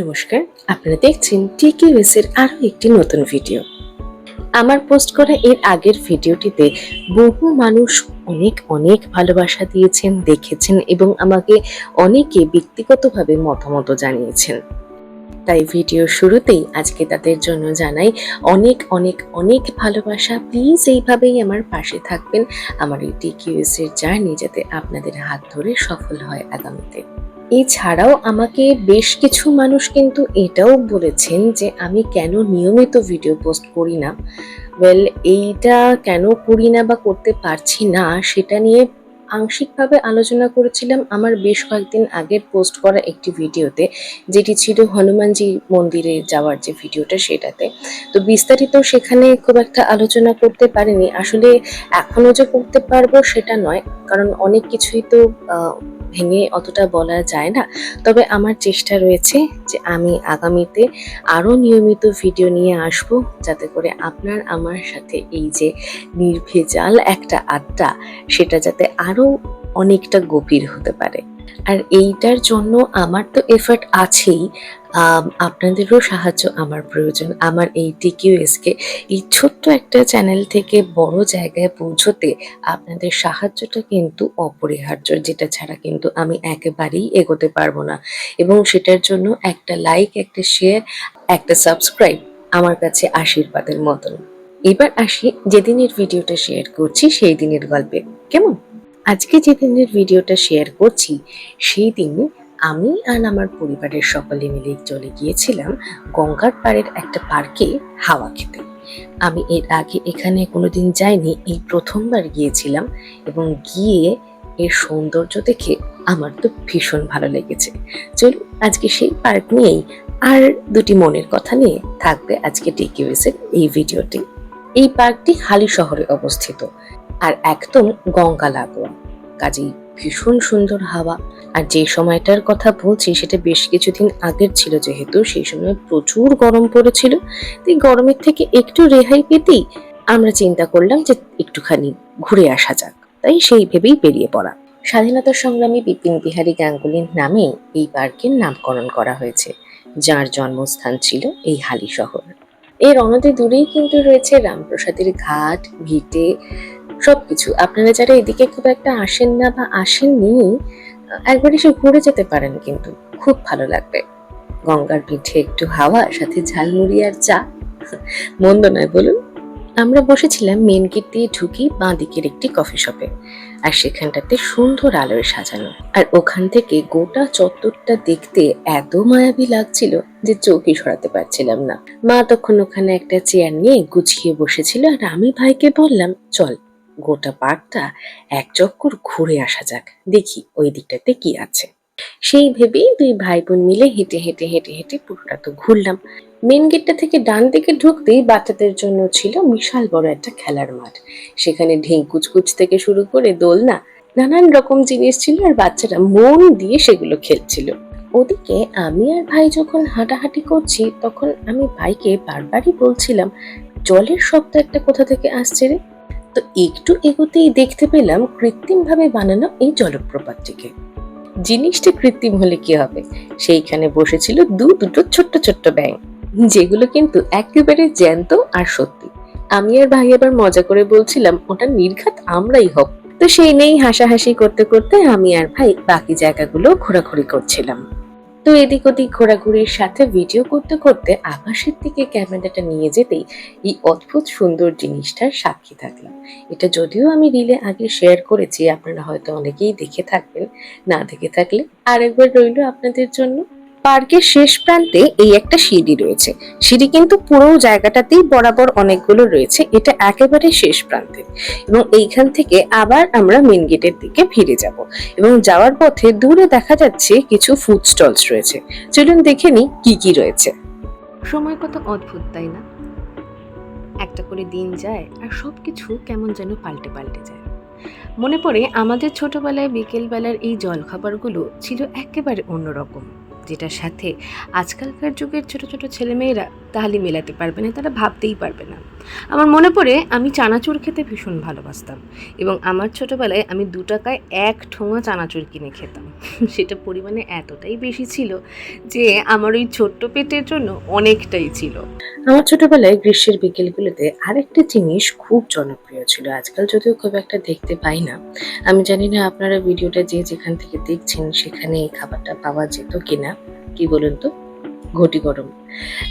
নমস্কার, আপনারা দেখছেন টিকিউএস এর আরও একটি নতুন ভিডিও। আমার পোস্ট করা এর আগের ভিডিওটিতে বহু মানুষ অনেক অনেক ভালোবাসা দিয়েছেন, দেখেছেন এবং আমাকে অনেকে ব্যক্তিগতভাবে মতামত জানিয়েছেন। তাই ভিডিও শুরুতেই আজকে তাদের জন্য জানাই অনেক অনেক অনেক ভালোবাসা। প্লিজ এইভাবেই আমার পাশে থাকবেন। আমার এই টিকিউএস এর জার্নি যাতে আপনাদের হাত ধরে সফল হয় আগামীতে। এছাড়াও আমাকে বেশ কিছু মানুষ কিন্তু এটাও বলেছেন যে আমি কেন নিয়মিত ভিডিও পোস্ট করি না। ওয়েল এইটা কেন করি না বা করতে পারছি না, সেটা নিয়ে আংশিকভাবে আলোচনা করেছিলাম আমার বেশ কয়েকদিন আগের পোস্ট করা একটি ভিডিওতে যেটি ছিল হনুমানজি মন্দিরে যাওয়ার যে ভিডিওটা সেটাতে। তো বিস্তারিত সেখানে খুব একটা আলোচনা করতে পারিনি। আসলে এখনও যে করতে পারব সেটা নয়, কারণ অনেক কিছুই তো ভেঙে অতটা বলা যায় না। তবে আমার চেষ্টা রয়েছে যে আমি আগামীতে আরও নিয়মিত ভিডিও নিয়ে আসব, যাতে করে আপনার আমার সাথে এই যে নির্ভেজাল একটা আড্ডা, সেটা যাতে আরও অনেকটা গভীর হতে পারে। আর এইটার জন্য আমার তো এফার্ট আছেই। আপনাদেরও সাহায্য আমার প্রয়োজন। আমার এই টিকিউএসকে এই ছোট্ট একটা চ্যানেল থেকে বড় জায়গায় পৌঁছতে আপনাদের সাহায্যটা কিন্তু অপরিহার্য, যেটা ছাড়া কিন্তু আমি একেবারেই এগোতে পারব না। এবং সেটার জন্য একটা লাইক একটা শেয়ার একটা সাবস্ক্রাইব আমার কাছে আশীর্বাদের মতন। এবার আসি যেদিনের ভিডিওটা শেয়ার করছি, সেই দিনের গল্পে। কেমন? আজকে যে দিনের ভিডিওটা শেয়ার করছি, সেই দিন আমি আর আমার পরিবারের সকলে মিলে চলে গিয়েছিলাম গঙ্গার পাড়ের একটা পার্কে হাওয়া খেতে। আমি এর আগে এখানে কোনোদিন যাইনি, এই প্রথমবার গিয়েছিলাম এবং গিয়ে এর সৌন্দর্য দেখে আমার তো ভীষণ ভালো লেগেছে। চলুন, আজকে সেই পার্ক নিয়েই আর দুটি মনের কথা নিয়ে থাকবে আজকে টিকিউএসের এই ভিডিওটি। এই পার্কটি হালি শহরে অবস্থিত। আর একদম গঙ্গা লাগোয়া। কাজেই ভীষণ সুন্দর হাওয়া। আর যে সময়টার কথা বলছি, সেটা বেশ কিছুদিন আগের ছিল যেহেতু, সেই সময় প্রচুর গরম পড়েছিল। তাই গরমের থেকে একটু রেহাই পেতেই আমরা চিন্তা করলাম যে একটুখানি ঘুরে আসা যাক। তাই সেই ভেবেই বেরিয়ে পড়া। স্বাধীনতা সংগ্রামী বিপিন বিহারী গাঙ্গুলির নামে এই পার্কের নামকরণ করা হয়েছে, যার জন্মস্থান ছিল এই হালি শহর। এর অনতি দূরেই কিন্তু রয়েছে রামপ্রসাদের ঘাট, ভিটে সবকিছু। আপনারা যারা এদিকে খুব একটা আসেন না বা আসেননি, একবার এসে ঘুরে যেতে পারেন কিন্তু। খুব ভালো লাগবে। গঙ্গার পিঠে একটু হাওয়া, সাথে ঝালমুড়ি আর চা। মন্দ নয়, বলুন। আমরা বসেছিলাম মেন গেট দিয়ে ঢুকি বাঁ দিকের একটি কফি শপে আর সেখানটাতে সুন্দর আলোয় সাজানো। আর ওখান থেকে গোটা চত্বরটা দেখতে এত মায়াবী লাগছিল যে চোখই সরাতে পারছিলাম না। মা তখন ওখানে একটা চেয়ার নিয়ে গুছিয়ে বসেছিল আর আমি ভাইকে বললাম, চল। গোটা পার্কটা এক চক্কর ঘুরে আসা যাক। দেখি ওই দিকটাতে কি আছে। সেই ভেবেই দুই ভাই বোন মিলে হেঁটে হেঁটে হেঁটে হেঁটে পুরোটা তো ঘুরলাম। মেন গেটটা থেকে ডান দিকে ঢুকতেই বাচ্চাদের জন্য ছিল বিশাল বড় একটা খেলার মাঠ। সেখানে ঢেঙ্কুচকুচ থেকে শুরু করে দোলনা, নানান রকম জিনিস ছিল আর বাচ্চারা মন দিয়ে সেগুলো খেলছিল। ওদিকে আমি আর ভাই যখন হাঁটাহাঁটি করছি, তখন আমি ভাইকে বারবারই বলছিলাম, জলের শব্দ একটা কোথা থেকে আসছে রে? তো একটু এগোতেই দেখতে পেলাম কৃত্রিমভাবে বানানো এই জলপ্রপাতটিকে। জিনিসটি কৃত্রিম হলে কি হবে? সেইখানে বসেছিল দু, দুটো ছোট্ট ছোট্ট ব্যাঙ, যেগুলো কিন্তু একেবারে জ্যান্ত আর সত্যি। আমি আর ভাই আবার মজা করে বলছিলাম, ওটা নির্ঘাত আমরাই হব। তো সেই নেই হাসাহাসি করতে করতে আমি আর ভাই বাকি জায়গাগুলো ঘোরাঘুরি করছিলাম। তো এদিক ওদিক ঘোরাঘুরির সাথে ভিডিও করতে করতে আকাশের দিকে ক্যামেরাটা নিয়ে যেতেই এই অদ্ভুত সুন্দর জিনিসটার সাক্ষী থাকলাম। এটা যদিও আমি রিলে আগে শেয়ার করেছি, আপনারা হয়তো অনেকেই দেখে থাকবেন, না দেখে থাকলে আরেকবার রইল আপনাদের জন্য। পার্কের শেষ প্রান্তে এই একটা সিঁড়ি রয়েছে। সিঁড়ি কিন্তু পুরো জায়গাটাতেই বরাবর অনেকগুলো রয়েছে। এটা একেবারে শেষ প্রান্তে। এবং এইখান থেকে আবার আমরা মেন গেটের দিকে ফিরে যাব। এবং যাওয়ার পথে দূরে দেখা যাচ্ছে কিছু ফুড স্টলস রয়েছে। চলুন দেখে নিই কি কি রয়েছে। সময় কত অদ্ভুত, তাই না? একটা করে দিন যায় আর সব কিছু কেমন যেন পাল্টে পাল্টে যায়। মনে পড়ে আমাদের ছোটবেলায় বিকেলবেলার এই জলখাবারগুলো ছিল একেবারে অন্যরকম। যেটার সাথে। আজকালকার যুগের ছোট ছোট ছেলেমেয়েরা তাহলে মেলাতে পারবে না, তারা ভাবতেই পারবে না। আমার মনে পড়ে আমি চানাচুর খেতে ভীষণ ভালোবাসতাম এবং আমার ছোটোবেলায় আমি দু টাকায় এক ঠোঙা চানাচুর কিনে খেতাম। সেটা পরিমাণে এতটাই বেশি ছিল যে আমার ওই ছোট্ট পেটের জন্য অনেকটাই ছিল। আমার ছোটোবেলায় গ্রীষ্মের বিকেলগুলোতে আরেকটা জিনিস খুব জনপ্রিয় ছিল, আজকাল যদিও খুব একটা দেখতে পাই না। আমি জানি না আপনারা ভিডিওটা যে যেখান থেকে দেখছেন সেখানে এই খাবারটা পাওয়া যেত কিনা, কি বলুন তো? ঘটি গরম।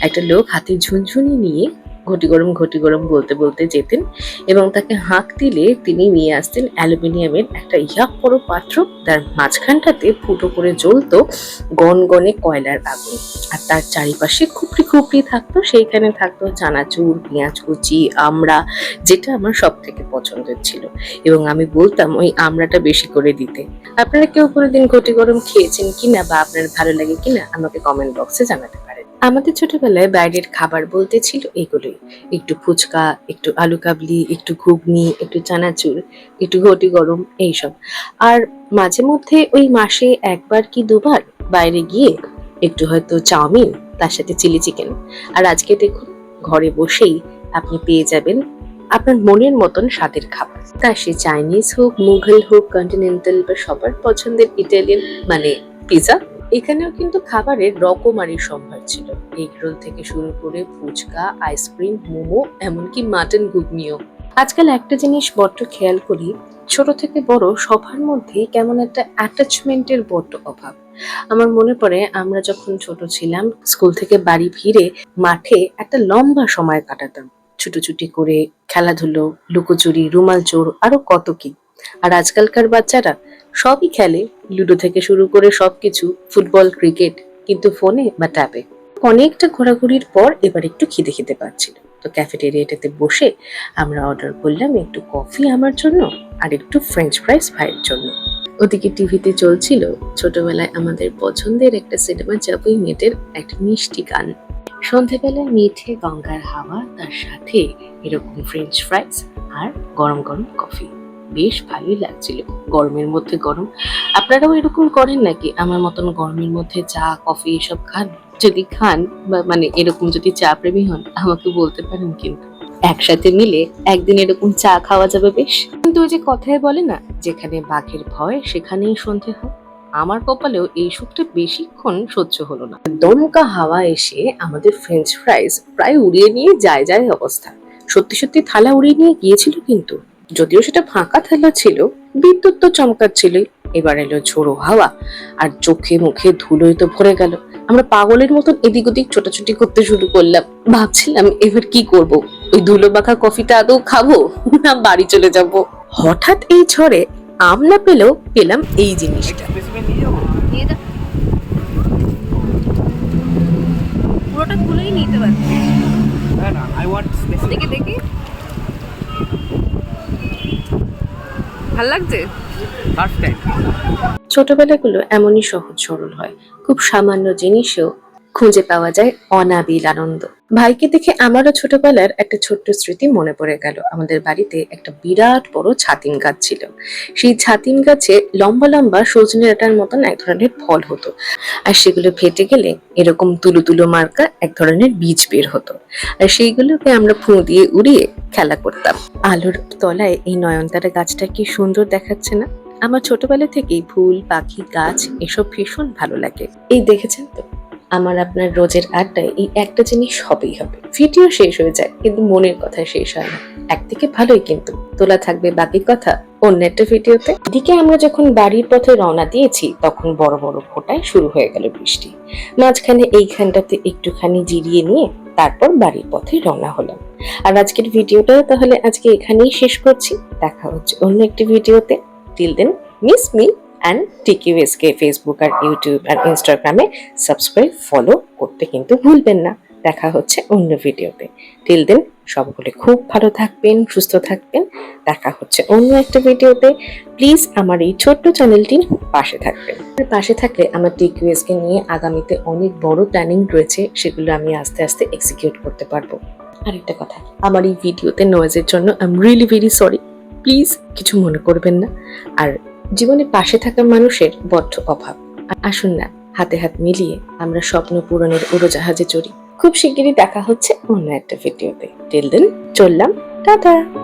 একটা লোক হাতে ঝুনঝুনি নিয়ে ঘটি গরম ঘটি গরম বলতে বলতে যেতেন এবং তাকে হাঁক দিলে তিনি নিয়ে আসতেন অ্যালুমিনিয়ামের একটা ইয়াক বড় পাত্র। তার মাঝখানটাতে ফুটো করে জ্বলতো গনগনে কয়লার আগুন। আর তার চারিপাশে খুপড়ি খুপড়ি থাকতো। সেইখানে থাকতো চানাচুর, পেঁয়াজ কুচি, আমড়া, যেটা আমার সব থেকে পছন্দের ছিল। এবং আমি বলতাম, ওই আমড়াটা বেশি করে দিতে। আপনারা কেউ কোনোদিন ঘটি গরম খেয়েছেন কিনা বা আপনার ভালো লাগে কিনা আমাকে কমেন্ট বক্সে জানাতে আমাদের ছোটবেলায় বাইরের খাবার বলতে ছিল এগুলোই। একটু ফুচকা, একটু আলু কাবলি, একটু ঘুগনি, একটু চানাচুর, একটু ঘটি গরম, এইসব। আর মাঝে মধ্যে ওই মাসে একবার কি দুবার বাইরে গিয়ে একটু হয়তো চাউমিন, তার সাথে চিলি চিকেন। আর আজকে দেখুন, ঘরে বসেই আপনি পেয়ে যাবেন আপনার মনের মতন স্বাদের খাবার। তা সে চাইনিজ হোক, মুঘল হোক কন্টিনেন্টাল বা সবার পছন্দের ইটালিয়ান মানে পিৎজা এখানেও কিন্তু খাবারের রকমারি সম্ভার ছিল। এগ রোল থেকে শুরু করে ফুচকা, আইসক্রিম, মোমো, এমনকি মাটন ঘুগনিও। আজকাল একটা জিনিস বড্ড খেয়াল করি, ছোট থেকে বড় সবার মধ্যে কেমন একটা অ্যাটাচমেন্টের বড্ড অভাব। আমার মনে পড়ে, আমরা যখন ছোট ছিলাম, স্কুল থেকে বাড়ি ফিরে মাঠে একটা লম্বা সময় কাটাতাম। ছুটোছুটি করে, খেলাধুলো, লুকোচুরি রুমাল চোর আরও কত কি। আর আজকালকার বাচ্চারা সবই খেলে। লুডো থেকে শুরু করে সবকিছু, ফুটবল, ক্রিকেট, কিন্তু ফোনে বা ট্যাবে। অনেকটা ঘোরাঘুরির পর এবার একটু খিদে খেতে পাচ্ছিল। তো ক্যাফেটেরিয়াটাতে বসে আমরা অর্ডার করলাম একটু কফি আমার জন্য আর একটু ফ্রেঞ্চ ফ্রাইস ভাইয়ের জন্য। ওদিকে টিভিতে চলছিল ছোটবেলায় আমাদের পছন্দের একটা সিনেমা চাপুই মেটের একটা মিষ্টি গান। সন্ধেবেলায় মিঠে গঙ্গার হাওয়া, তার সাথে এরকম ফ্রেঞ্চ ফ্রাইস আর গরম গরম কফি। বেশ ভালোই লাগছিল। গরমের মধ্যে গরম। আপনারাও এরকম করেন নাকি? আমার মতন গরমের মধ্যে চা, কফি এসব খান? যদি খান বা মানে এরকম যদি চা প্রেমী হন, আমাকে বলতে পারেন কিন্তু। একসাথে মিলে একদিন এরকম চা খাওয়া যাবে বেশ? কিন্তু ওই যে কথায় বলে না, যেখানে বাঘের ভয়, সেখানেই সন্ধে হয়। আমার কপালেও এই সুখটা বেশিক্ষণ সহ্য হলো না। দমকা হাওয়া এসে আমাদের ফ্রেঞ্চ ফ্রাইজ প্রায় উড়িয়ে নিয়ে যায় যায় অবস্থা। সত্যি সত্যি থালা উড়িয়ে নিয়ে গিয়েছিল কিন্তু। যদিও সেটা ফাঁকা থালা ছিল বিদ্যুৎ তো চমকাচ্ছিলই এবার এলো ঝোড়ো হাওয়া আর চোখে মুখে ধুলোয় তো ভরে গেল। আমরা পাগলের মতন এদিক ওদিক ছোটাছুটি করতে শুরু করলাম। ভাবছিলাম এবার কি করব? ওই ধুলো মাখা কফিটা আদৌ খাব না বাড়ি চলে যাব? হঠাৎ এই ঝড়ে আম না পেলেও পেলাম এই জিনিসটা। পুরোটা খুলেই নিতে পারছি। না না আই ওয়ান্ট স্পেসিফিক দেখি দেখি। ভালো লাগছে? ফার্স্ট টাইম ছোটবেলাগুলো এমনই সহজ সরল হয়। খুব সামান্য জিনিসেও খুঁজে পাওয়া যায় অনাবিল আনন্দ। ভাইকে দেখে আমারও ছোটবেলার একটা ছোট্ট স্মৃতি মনে পড়ে গেল। আমাদের বাড়িতে একটা বিরাট বড় ছাতিম গাছ ছিল। সেই ছাতিম গাছে লম্বা লম্বা সজনে ডাঁটার মতন এক ধরনের ফল হতো। আর সেগুলো ফেটে গেলে এরকম তুলো তুলো মার্কা এক ধরনের বীজ বের হতো। আর সেইগুলোকে আমরা ফুঁ দিয়ে উড়িয়ে খেলা করতাম। আলোর তলায় এই নয়নতারা গাছটা কি সুন্দর দেখাচ্ছে না? আমার ছোটবেলা থেকেই ফুল, পাখি, গাছ এসব ভীষণ ভালো লাগে। এই দেখেছেন তো? আমার আপনার রোজের আড্ডায় এই একটা জিনিস হবেই হবে। ভিডিও শেষ হয়ে যায়, কিন্তু মনের কথা শেষ হয় না। একদিকে ভালোই কিন্তু, তোলা থাকবে বাকি কথা অন্য একটা ভিডিওতে। এদিকে আমরা যখন বাড়ির পথে রওনা দিয়েছি, তখন বড় বড় ফোটায় শুরু হয়ে গেল বৃষ্টি। মাঝখানে এইখানটাতে একটুখানি জিরিয়ে নিয়ে তারপর বাড়ির পথে রওনা হলাম। আর আজকের ভিডিওটা তাহলে আজকে এখানেই শেষ করছি। দেখা হচ্ছে অন্য একটি ভিডিওতে। Till then miss me and TQSK Facebook R YouTube আর ইনস্টাগ্রামে সাবস্ক্রাইব ফলো করতে কিন্তু ভুলবেন না। দেখা হচ্ছে অন্য ভিডিওতে টিল দেন সকলে খুব ভালো থাকবেন, সুস্থ থাকবেন। দেখা হচ্ছে অন্য একটা ভিডিওতে প্লিজ আমার এই ছোট্ট চ্যানেলটির পাশে থাকবেন। পাশে থাকলে আমার টিকিউএসকে নিয়ে আগামীতে অনেক বড় প্ল্যানিং রয়েছে, সেগুলো আমি আস্তে আস্তে এক্সিকিউট করতে পারব। আরেকটা কথা, আমার এই ভিডিওতে নয়েজের জন্য I am really very sorry please কিছু মনে করবেন না। আর জীবনে পাশে থাকা মানুষের বড্ড অভাব। আসুন না, হাতে হাত মিলিয়ে আমরা স্বপ্ন পূরণের উড়োজাহাজে চড়ি। খুব শিগগিরই দেখা হচ্ছে অন্য একটা ভিডিওতে। টেল দেন, চললাম, টাটা!